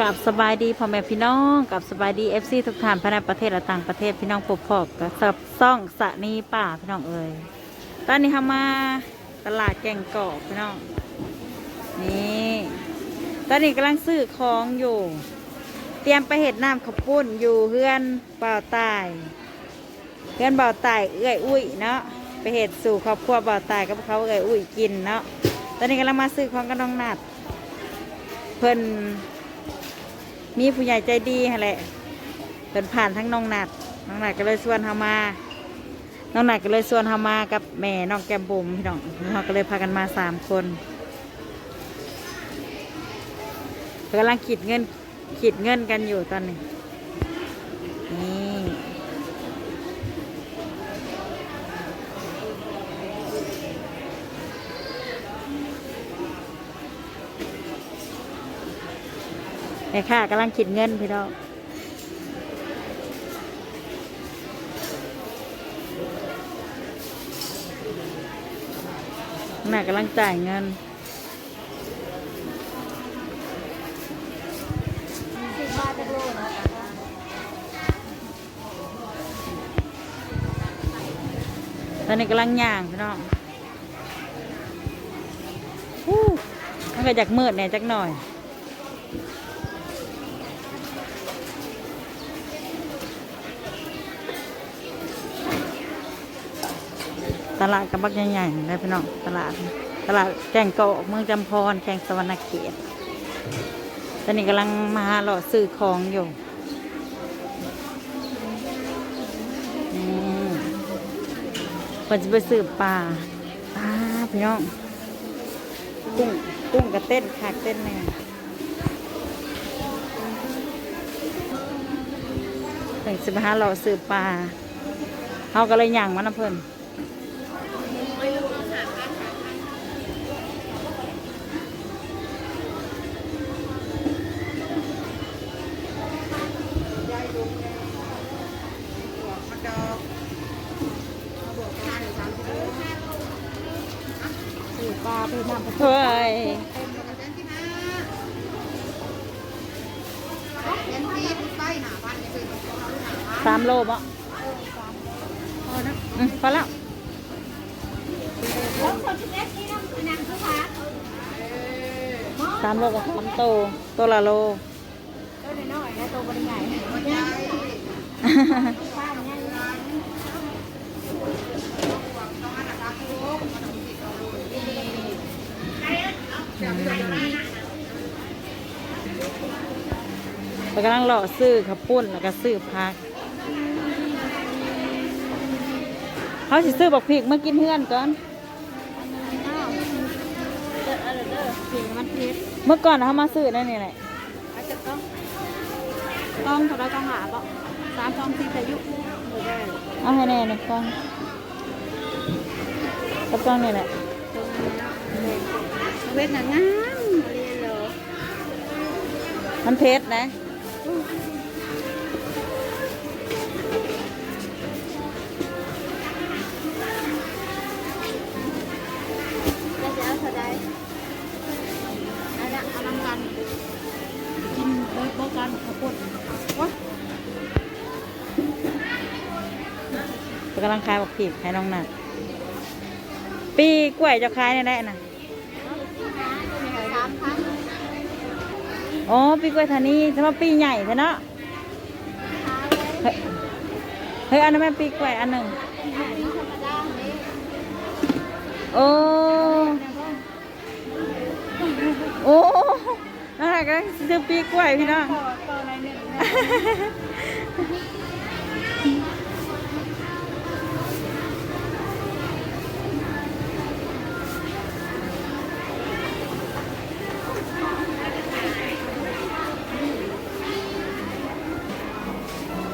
กับสบายดีพ่อแม่พี่น้องกับสบายดีเอฟซีทุกท่านภายในประเทศและต่างประเทศพี่น้องปกพอบกับสับซ่องสะนีป่าพี่น้องเอ่ยตอนนี้เขามาตลาดแก่งกอกพี่น้องนี่ตอนนี้กำลังซื้อของอยู่ เตรียมไปเห็ดน้ำข้าวปุ้นอยู่เฮือนเป่าตายเฮือนเป่าตายเอื้อยอุ้ยเนาะไปเห็ดสู่ครอบครัวเป่าตายกับเขาเอื้อยอุ้ยกินเนาะตอนนี้กำลังมาซื้อของกับน้องนัดเพิ่น มีผู้ใหญ่ใจดีฮะแหละเป็นผ่านทั้งน้องหนัดน้องหนัดก็เลยชวนเฮามาน้องหนัดก็เลยชวนเฮามากับแม่น้องแก้มบุ๋มพี่น้องเราก็เลยพากันมาสามคนกำลังขีดเงินขีดเงินกันอยู่ตอนนี้ ม่ค่ะกำลังขีดเงินพี่น้องหนักกำลังจ่ายเงินสิบบาทจะโลนะตอนนี้กำลังย่างพี่น้องฮู้มันก็จากมืดเนี่ยจักหน่อย ตลาดกับบักใหญ่ๆเลยพี่น้องตลาด ตลาดแก่งเกาะเมืองจำพรแข่งสวรรณเขตตอนนี้กำลังมาหล่อซื้อของอยู่อืมเพิ่นจะไปสืบปลาปลาพี่น้อง กุ้งกุ้งกับเต้นขากเต้นแน่ถึงสิบห้าเราสืบปลาเขาก็เลยย่างมันนะเพิ่น ปลาไปนำเฮ้ยเห็นซีดใบหนาบ้านนี่คือหนาบ้านสามโลบ่อืมพอแล้วแล้วคนที่เล็กนี่น้ำนังคือพักสามโลกับสามโตตัวละโลตัวน้อยๆนะตัวบริใหญ่ใหญ่ป้าใหญ่ เรากำลังรอซื้อขับปุ้นแล้วก็ซื้อพักเขาสิซื้อบักพริกมากินเฮือนก่อนอ้าวเด้อเด้อเด้อเสียงมันเพชรเมื่อก่อนเขามาซื้อนั่นนี่แหละอาจจะต้องต้องเท่าไรต้องหาบ่สามสองสี่อายุไม่ได้เอาให้แน่หนึ่งกล้องกับกล้องนี่แหละ เวทนังงามเรียนเหรอมันเพชรนะจะจะเอาเท่าไรอันนั้นเอานำกันกินเบิร์ดบอกกันขอบคุณวะกำลังขายบักพริกให้น้องหนัดปีกล้วยจะขายเนี่ยได้นะ อ๋อปีกล้วยทานีแต่ว่าปีใหญ่เถอะเนาะเฮ้ยอันนั้นแม่ปีกล้วยอันหนึ่งโอ้โอ้น่ารักจังซื้อปีกล้วยพี่น้อง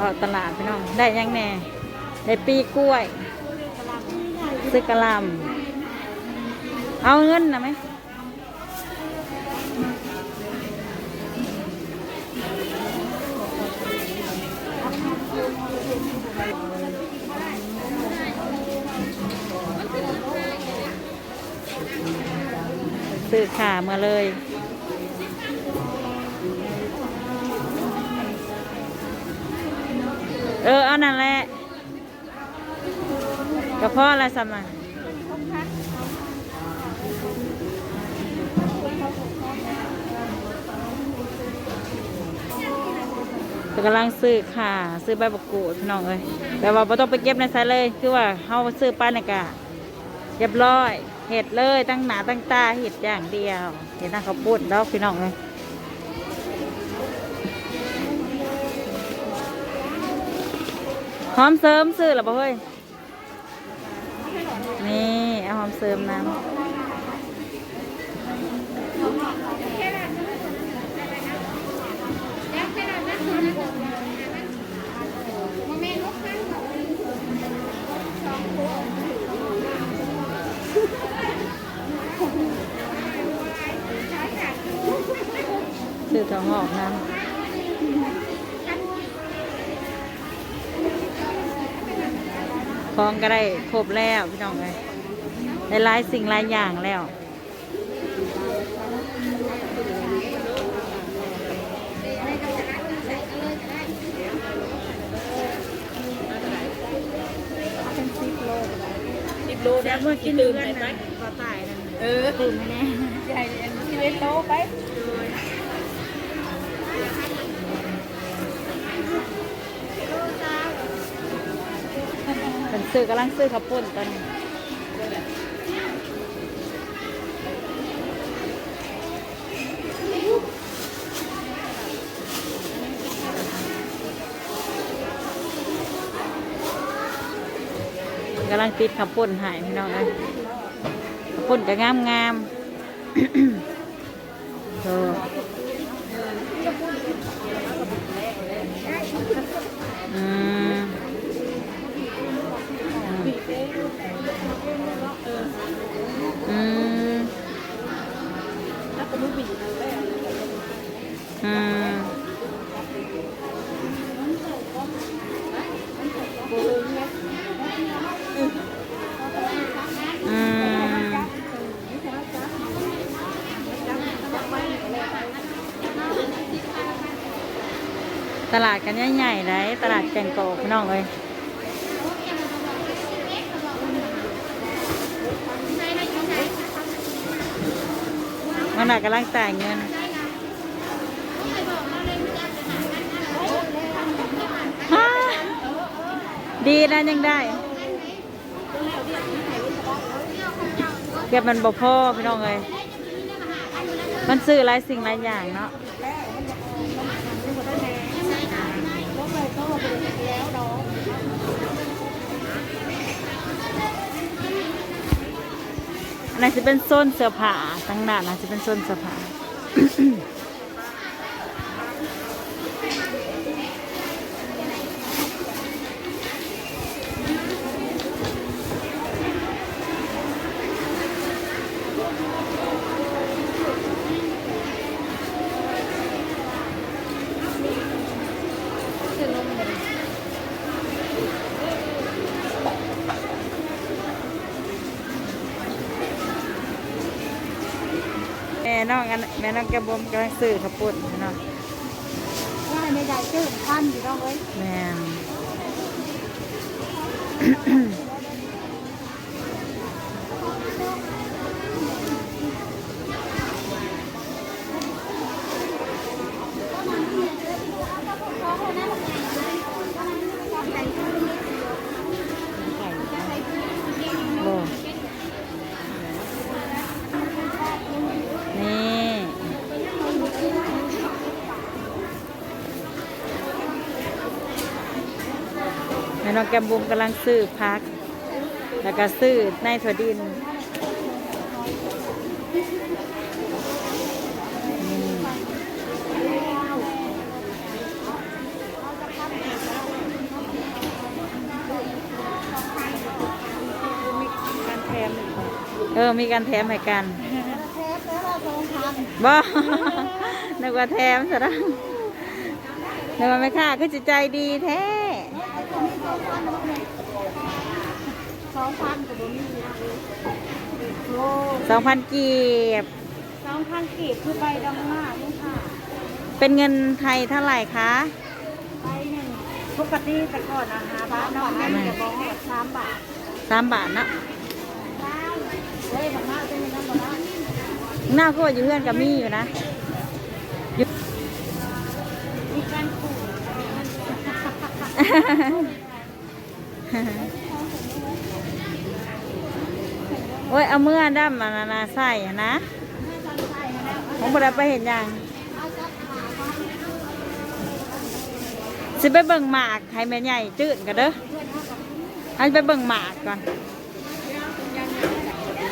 ต่อต่อในหนึ่งเราตลาดพี่น้อง ได้ยังแน่ ได้ปีกล้วยซื้อกะหลำเอาเงินนะไหมซื้อขามาเลย เออเอานั่นแหละกระเพาะอะไรสำนักกำลังซื้อค่ะ ซื้อใบประกูดพี่น้องเอ้ยแต่ว่าไม่ต้องไปเก็บในไซเลย คือว่าเขาซื้อป้านกะเรียบร้อยเห็ดเลยตั้งหนาตั้งตาเห็ดอย่างเดียวเห็ดหน้าเขาปุ้นแล้วพี่น้องเอ้ย หอมเสริมซื้อหรอบ่เฮ้ย นี่เอาหอมเสริมน้ำซื้อถั่วงอกน้ำ คองก็ได้ครบแล้วพี่น้องเลยได้หลายสิ่งหลายอย่างแล้วสิบโลแซ่บเมื่อกินเดือนไหมก็ตายนั่นเออตื่นไหมแน่ใหญ่อันที่เล็กโลไป นซื้อกำลังซื้อข้าวปุ้นตอนนี้กำลังติดข้าวปุ้นหายพี่น้องเลยข้าวปุ้นจะงามงามโธ่ ตลาดกันใหญ่ๆเลยตลาดแกงกอกพี่น้องเอ้ยมันน่ะกำลังจ่ายเงินดีนะยังได้เก็บมันบ่พ่อพี่น้องเลยมันซื้อหลายสิ่งหลายอย่างเนาะ อันนี้จะเป็นโซนเสื้อผ้าทั้งนั้นนะจะเป็นโซนเสื้อผ้า น้องอันแม่น้องแกบมกำลังซื้อข้าวปุ้นเนาะว่าในใหญ่เจ้าพันอยู่ต้องเอ้ยแม่ แม่น้องแกมบุมกำลังซื้อพัก แล้วก็ซื้อในถั่วดินนี่เออ มีการแถมให้กันแทบแล้วเราสองพันบ่นึกว่าแถมซะแล้วนึกว่าไม่ค่าคือจิตใจดีแท้ สองพันกับบุมีโลสองพันกีบสองพันกีบคือไปดังหน้านี่ค่ะเป็นเงินไทยเท่าไหร่คะไปหนึ่งสปกติแต่ก่อนนะหาบาทเนาะแม่จะบอกว่าสามบาทสามบาทนะเฮ้ยของมาเป็นยังไงบ้างหน้าก็ว่าอยู่เพื่อนกับมี่อยู่นะอยู่มีการปลูก โอ้ย เอาเมื่อดั้มมานานาใส่อะนะผมบ่ได้ไปเห็นยังสิไปเบิ่งหมากให้แม่ใหญ่จืดกันเด้อเอาไปเบิ่งหมากก่อน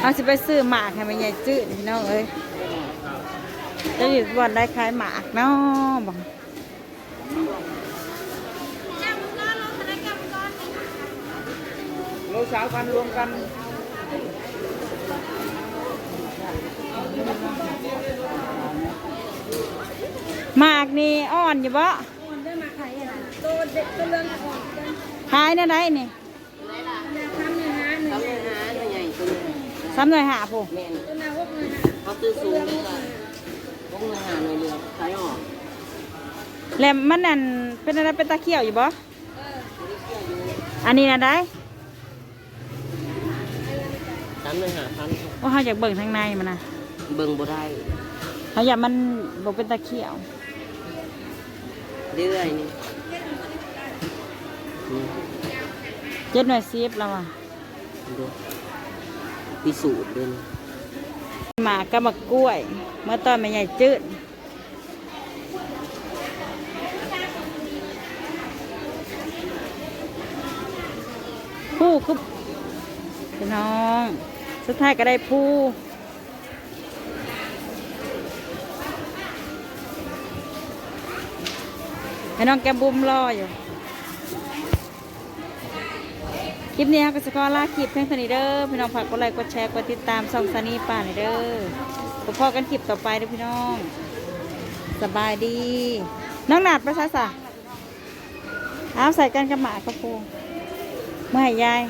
เอาสิไปซื้อหมากให้แม่ใหญ่จืดพี่น้องเอ้ยจะอยู่วันได้ขายหมากเนาะบอก โล สาวพันรวมกันหมากนี่อ่อนอยู่บ่ได้มาขายอะไรตัวเด็กตัวเรื่องก่อนขายได้ไดนี่ทำเนี่ยนหนึ่งทำอาหารใหญ่ตัวนี้สามหน่วยหาผู้แม่นตัวนาหกเขาซื้อสูงเลยพวกเงินหาหน่อยเรือขายออกแล้วมันนั่นเป็นอะไรเป็นตะเขียวอยู่บ่อันนี้นะได้ ทำเลยหาพันว่าเขาอยากเบิ่งทางในมันนะเบิ่งบ่ได้เขาอยากมันบ่เป็นตะเขียวเรื่อยๆนี่นี่เจ็ดหน่วยซีฟแล้วอะดูพิสูจน์ด้วยนี่หมากกับหมากกล้วยเมื่อตอนแม่ใหญ่จืดผู้คือพี่น้อง สุดท้ายก็ได้ผู้ให้น้องแกมบุมรออยู่ คลิปนี้ครับก็จะขอลาคลิปเพียงเท่านี้เด้อพี่น้องฝากกดไลค์กดแชร์กดติดตามช่องซานีป่าหน่อยเด้อพบพอกันคลิปต่อไปเด้อพี่น้อง สบายดี น้องหนาดประชาสะเอาใส่กันกระหมากระโปรงเมื่อไหร่ยาย